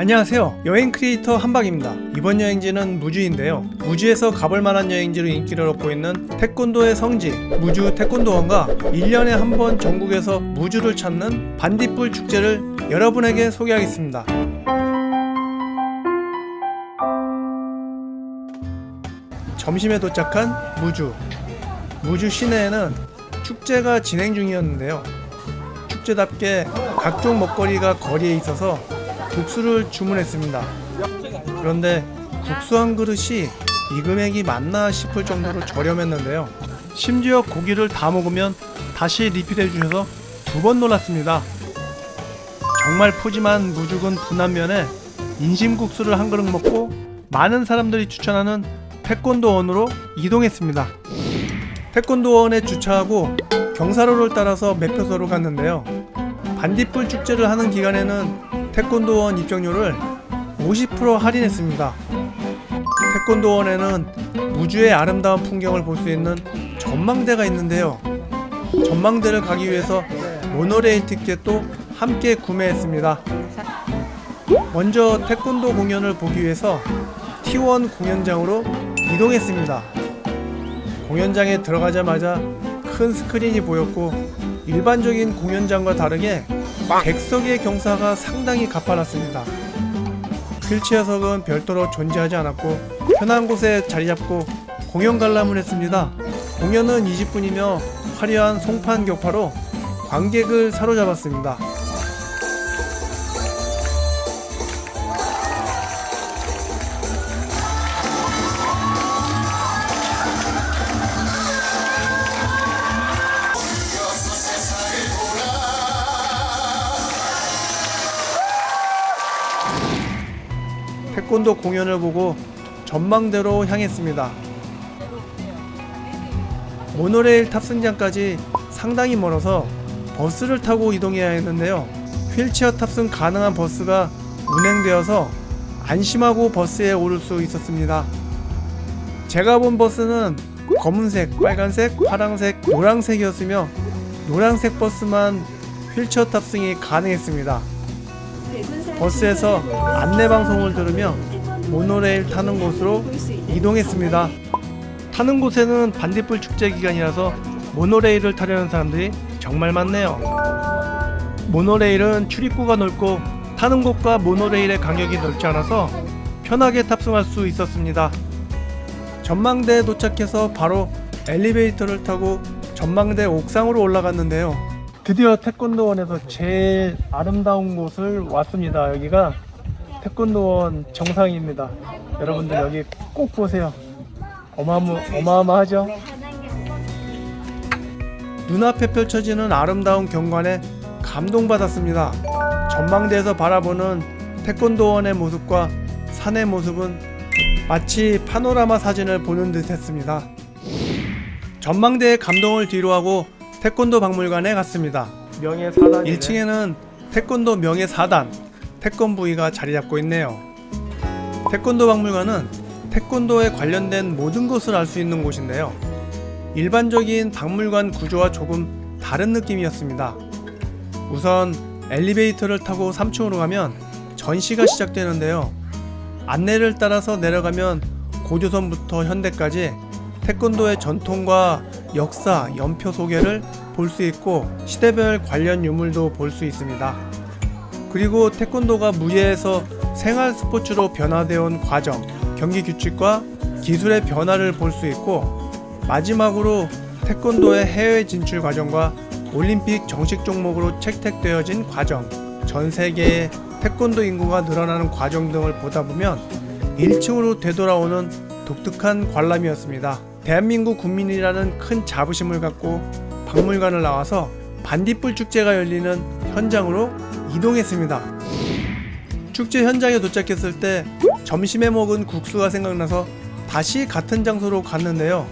안녕하세요. 여행 크리에이터 한박입니다. 이번 여행지는 무주인데요. 무주에서 가볼 만한 여행지로 인기를 얻고 있는 태권도의 성지, 무주 태권도원과 1년에 한 번 전국에서 무주를 찾는 반딧불 축제를 여러분에게 소개하겠습니다. 점심에 도착한 무주. 무주 시내에는 축제가 진행 중이었는데요. 축제답게 각종 먹거리가 거리에 있어서 국수를 주문했습니다. 그런데 국수 한 그릇이 이 금액이 맞나 싶을 정도로 저렴했는데요. 심지어 고기를 다 먹으면 다시 리필해 주셔서 두 번 놀랐습니다. 정말 푸짐한 무죽은 분한면에 인심국수를 한 그릇 먹고 많은 사람들이 추천하는 태권도원으로 이동했습니다. 태권도원에 주차하고 경사로를 따라서 매표소로 갔는데요. 반딧불 축제를 하는 기간에는 태권도원 입장료를 50% 할인했습니다. 태권도원에는 무주의 아름다운 풍경을 볼 수 있는 전망대가 있는데요. 전망대를 가기 위해서 모노레일 티켓도 함께 구매했습니다. 먼저 태권도 공연을 보기 위해서 T1 공연장으로 이동했습니다. 공연장에 들어가자마자 큰 스크린이 보였고 일반적인 공연장과 다르게 객석의 경사가 상당히 가파랐습니다. 휠체어석은 별도로 존재하지 않았고 편한 곳에 자리 잡고 공연 관람을 했습니다. 공연은 20분이며 화려한 송판 격파로 관객을 사로잡았습니다. 태권도 공연을 보고 전망대로 향했습니다. 모노레일 탑승장까지 상당히 멀어서 버스를 타고 이동해야 했는데요. 휠체어 탑승 가능한 버스가 운행되어서 안심하고 버스에 오를 수 있었습니다. 제가 본 버스는 검은색, 빨간색, 파란색, 노란색이었으며 노란색 버스만 휠체어 탑승이 가능했습니다. 버스에서 안내 방송을 들으며 모노레일 타는 곳으로 이동했습니다. 타는 곳에는 반딧불 축제 기간이라서 모노레일을 타려는 사람들이 정말 많네요. 모노레일은 출입구가 넓고 타는 곳과 모노레일의 간격이 넓지 않아서 편하게 탑승할 수 있었습니다. 전망대에 도착해서 바로 엘리베이터를 타고 전망대 옥상으로 올라갔는데요. 드디어 태권도원에서 제일 아름다운 곳을 왔습니다. 여기가 태권도원 정상입니다. 여러분들 여기 꼭 보세요. 어마무, 어마어마하죠? 눈앞에 펼쳐지는 아름다운 경관에 감동받았습니다. 전망대에서 바라보는 태권도원의 모습과 산의 모습은 마치 파노라마 사진을 보는 듯 했습니다. 전망대의 감동을 뒤로하고 태권도 박물관에 갔습니다. 명예 4단 1층에는 태권도 명예 4단 태권부위가 자리 잡고 있네요. 태권도 박물관은 태권도에 관련된 모든 것을 알 수 있는 곳인데요. 일반적인 박물관 구조와 조금 다른 느낌이었습니다. 우선 엘리베이터를 타고 3층으로 가면 전시가 시작되는데요. 안내를 따라서 내려가면 고조선부터 현대까지 태권도의 전통과 역사, 연표 소개를 볼 수 있고 시대별 관련 유물도 볼 수 있습니다. 그리고 태권도가 무예에서 생활 스포츠로 변화되어 온 과정, 경기 규칙과 기술의 변화를 볼 수 있고 마지막으로 태권도의 해외 진출 과정과 올림픽 정식 종목으로 채택되어진 과정, 전 세계의 태권도 인구가 늘어나는 과정 등을 보다 보면 1층으로 되돌아오는 독특한 관람이었습니다. 대한민국 국민이라는 큰 자부심을 갖고 박물관을 나와서 반딧불 축제가 열리는 현장으로 이동했습니다. 축제 현장에 도착했을 때 점심에 먹은 국수가 생각나서 다시 같은 장소로 갔는데요.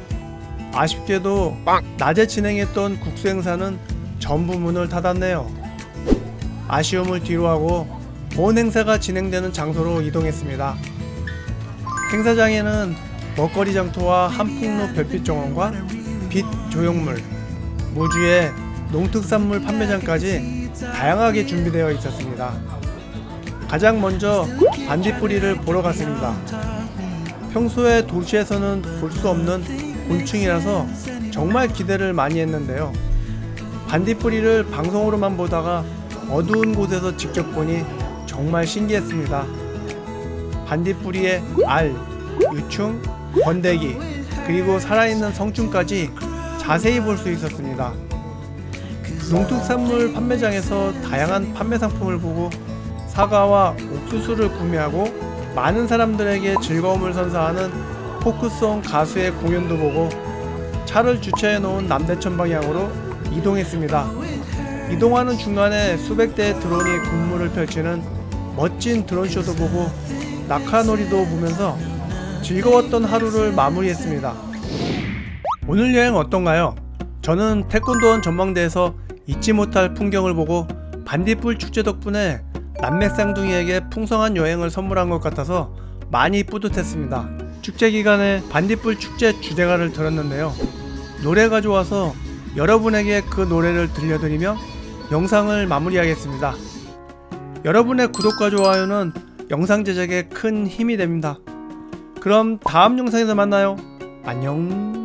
아쉽게도 낮에 진행했던 국수 행사는 전부 문을 닫았네요. 아쉬움을 뒤로하고 본 행사가 진행되는 장소로 이동했습니다. 행사장에는 먹거리 장터와 한풍로 별빛 정원과 빛 조형물, 무주의 농특산물 판매장까지 다양하게 준비되어 있었습니다. 가장 먼저 반딧불이를 보러 갔습니다. 평소에 도시에서는 볼 수 없는 곤충이라서 정말 기대를 많이 했는데요. 반딧불이를 방송으로만 보다가 어두운 곳에서 직접 보니 정말 신기했습니다. 반딧불이의 알, 유충, 번데기, 그리고 살아있는 성충까지 자세히 볼 수 있었습니다. 농특산물 판매장에서 다양한 판매 상품을 보고 사과와 옥수수를 구매하고 많은 사람들에게 즐거움을 선사하는 포크송 가수의 공연도 보고 차를 주차해 놓은 남대천 방향으로 이동했습니다. 이동하는 중간에 수백 대의 드론이 군무를 펼치는 멋진 드론쇼도 보고 낙하놀이도 보면서 즐거웠던 하루를 마무리했습니다. 오늘 여행 어떤가요? 저는 태권도원 전망대에서 잊지 못할 풍경을 보고 반딧불 축제 덕분에 남맥쌍둥이에게 풍성한 여행을 선물한 것 같아서 많이 뿌듯했습니다. 축제 기간에 반딧불 축제 주대가를 들었는데요. 노래가 좋아서 여러분에게 그 노래를 들려드리며 영상을 마무리하겠습니다. 여러분의 구독과 좋아요는 영상 제작에 큰 힘이 됩니다. 그럼 다음 영상에서 만나요. 안녕.